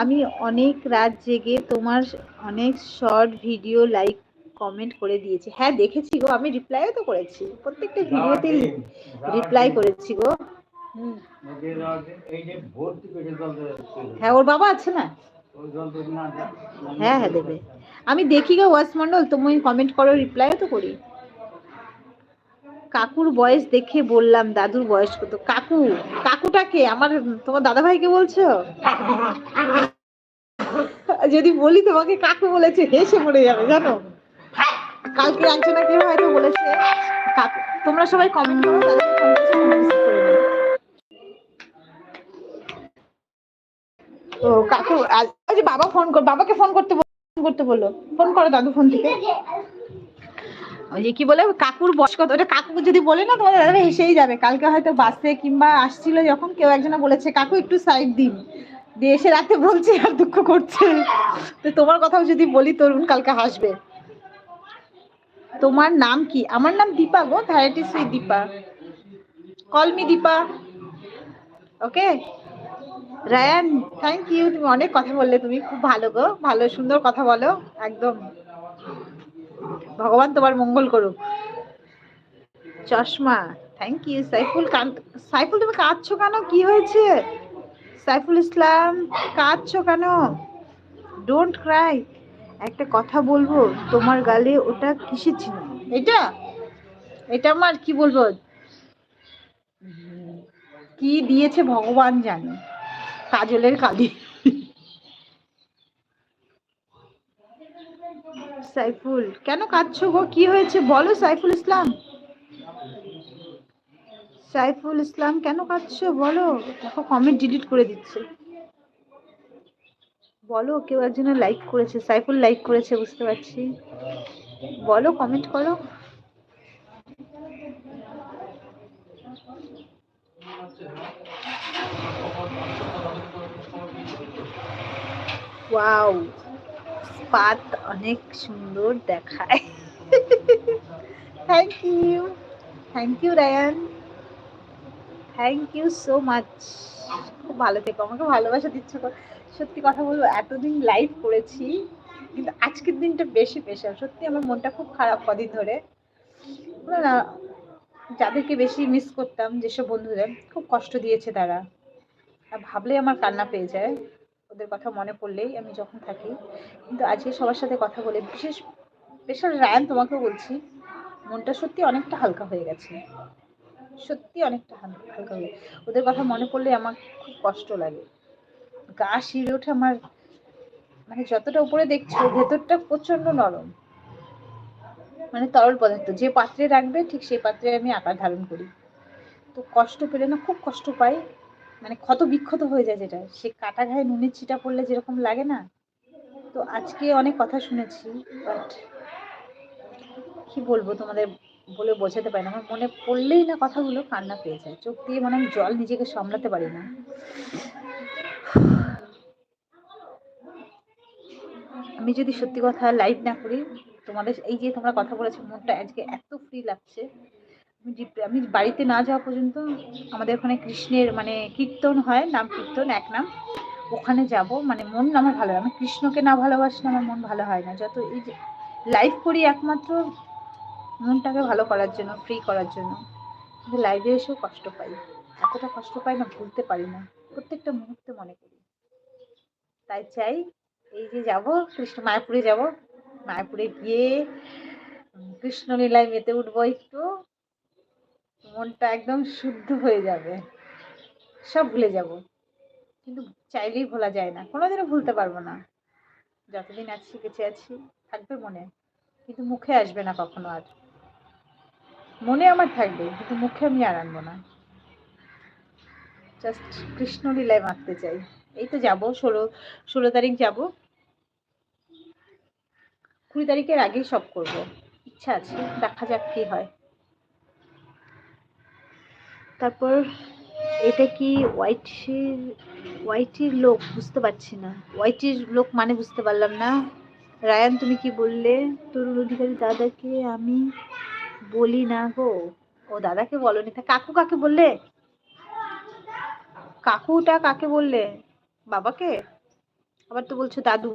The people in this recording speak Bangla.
আমি অনেক রাত জেগে তোমার অনেক শর্ট ভিডিও লাইক কমেন্ট করে দিয়েছি। হ্যাঁ দেখেছি গো আমি রিপ্লাইও তো করেছি। প্রত্যেকটা ভিডিওতে রিপ্লাই করেছি গো। হ্যাঁ ওর বাবা আছে না? হ্যাঁ হ্যাঁ দেবে। আমি দেখি গো ওয়াস মন্ডল তুমি কমেন্ট করো রিপ্লাইও তো করি। কাকুর বয়স দেখে বললাম, দাদুর বয়স কত? কাকু, কাকুটাকে, আমার, তোমার দাদা ভাইকে বলছো? যদি বলি তোমাকে, কাকু বলেছে, হেসে মরে যাবে, জানো? কালকে একজনা কেউ হয়তো বলেছে, কাকু, তোমরা সবাই কমেন্ট করো। ও, কাকু আজ বাবা ফোন কর, বাবাকে ফোন করতে বল- ফোন করতে বলল ফোন করো দাদু ফোন থেকে। ওই যে কি বলে, কাকুর বয়স কত? ওটা কাকু যদি বলে না, তোমাদের দাদা হেসেই যাবে। কালকে হয়তো বাসে কিংবা আসছিল যখন, কেউ একজনে বলেছে, কাকু, একটু সাইড দিন। দিয়ে এসে রাতে বলছে, আর দুঃখ করছে। তো তোমার কথাও যদি বলি, তরুণ কালকে হাসবে। তোমার নাম কি? আমার নাম দীপা গো ভ্যারাইটি সুই Dipa. Call me Dipa. Okay Ryan thank you তুমি অনেক কথা বললে, তুমি খুব ভালো গো। ভালো, সুন্দর কথা বলো, একদম। ভগবান তোমার মঙ্গল করুক। চশমা থ্যাংক ইউ সাইফুল সাইফুল তুমি কাঁদছো কেন? কি হয়েছে? সাইফুল ইসলাম, কাঁদছো কেন? ডোন্ট ক্রাই একটা কথা বলব, তোমার গালে ওটা কিসের ছিল? এটা? এটা আমার কি বলব? কি দিয়েছে ভগবান জানে। কাজলের কালি। সাইফুল। কেন কাঁদছো গো? কি হয়েছে? বলো সাইফুল ইসলাম। সাইফুল ইসলাম, কেন কাঁদছো? বলো। দেখো কমেন্ট ডিলিট করে দিচ্ছে। বলো, কেউ একজনে লাইক করেছে। সাইফুল লাইক করেছে, বুঝতে পারছি। বলো কমেন্ট করো। ওয়াও পাত অনেক সুন্দর দেখায়। Thank you thank you Ryan thank you so much খুব ভালো থেকো, আমাকে ভালোবাসা দিচ্ছ। সত্যি কথা বলব, এতদিন লাইভ করেছি, কিন্তু আজকের দিনটা বেশি স্পেশাল সত্যি আমার মনটা খুব খারাপ কদিন ধরে। না যাদেরকে বেশি মিস করতাম, যেসব বন্ধুদের, খুব কষ্ট দিয়েছে তারা। আর ভাবলেই আমার কান্না পেয়ে যায়। ওদের কথা মনে পড়লেই আমি যখন থাকি। কিন্তু আজকে সবার সাথে কথা বলে বিশেষ স্পেশাল রায়ান তোমাকেও বলছি, মনটা সত্যি অনেকটা হালকা হয়ে গেছে। সত্যি অনেকটা হাল- হালকা হয়ে ওদের কথা মনে পড়লে আমার খুব কষ্ট লাগে। গা শিরে ওঠে আমার মানে যতটা উপরে দেখছ, ভেতরটা প্রচণ্ড নরম। মানে তরল পদার্থ, যে পাত্রে রাখবে, ঠিক সেই পাত্রে আমি আকার ধারণ করি। তো কষ্ট পেলে না, খুব কষ্ট পাই। মানে ক্ষত বিক্ষত হয়ে যায় যেটা। সে কাটা ঘায়ে নুনের ছিটা পড়লে যেরকম লাগে না? তো আজকে অনেক কথা শুনেছি বাট কি বলব তোমাদের বলে বোঝাতে পারি না। আমার মনে পড়লেই না কথাগুলো, কান্না পেয়ে যায়। চোখ দিয়ে মানে আমি জল নিজেকে সামলাতে পারি না। আমি যদি সত্যি কথা লাইভ না করি, তোমাদের এই যে তোমরা কথা বলেছ, মনটা আজকে এত ফ্রি লাগছে। আমি বাড়িতে না যাওয়া পর্যন্ত আমাদের ওখানে কৃষ্ণের মানে কীর্তন হয়, নাম কীর্তন, এক নাম। ওখানে যাব মানে মন আমার ভালো হয় আমি কৃষ্ণকে না ভালোবাসলে আমার মন ভালো হয় না। যত এই যে লাইভ করি একমাত্র মনটাকে ভালো করার জন্য ফ্রি করার জন্য। কিন্তু লাইভে এসেও কষ্ট পাই। এতটা কষ্ট পাই না, ভুলতে পারি না। প্রত্যেকটা মুহূর্তে মনে করি। তাই চাই, এই যে যাব, কৃষ্ণ মায়াপুরে যাব। মায়াপুরে গিয়ে কৃষ্ণলীলায় মেতে উঠবো একটু। মনটা একদম শুদ্ধ হয়ে যাবে। সব ভুলে যাব। কিন্তু চাইলেই ভোলা যায় না। কোনোদিনও ভুলতে পারব না। যতদিন আছি বেঁচে আছি থাকবে মনে। কিন্তু মুখে আসবে না কখনো আর। মনে আমার থাকবে, কিন্তু মুখে আমি আর আনব না। জাস্ট কৃষ্ণলীলায় মাখতে চাই। এই তো যাব, ষোলো ষোলো তারিখ যাব। কুড়ি তারিখের আগেই সব করব। ইচ্ছা আছে, দেখা যাক কি হয়। তারপর এটা কি হোয়াইটের হোয়াইটের লোক বুঝতে পারছি না। হোয়াইটের লোক মানে বুঝতে পারলাম না। রায়ান, তুমি কি বললে? তরুণ অধিকারী দাদাকে আমি বলি না গো। ও দাদাকে বলনি। তা কাকু কাকে বললে? কাকুটা কাকে বললে? বাবাকে? আবার তো বলছো দাদু।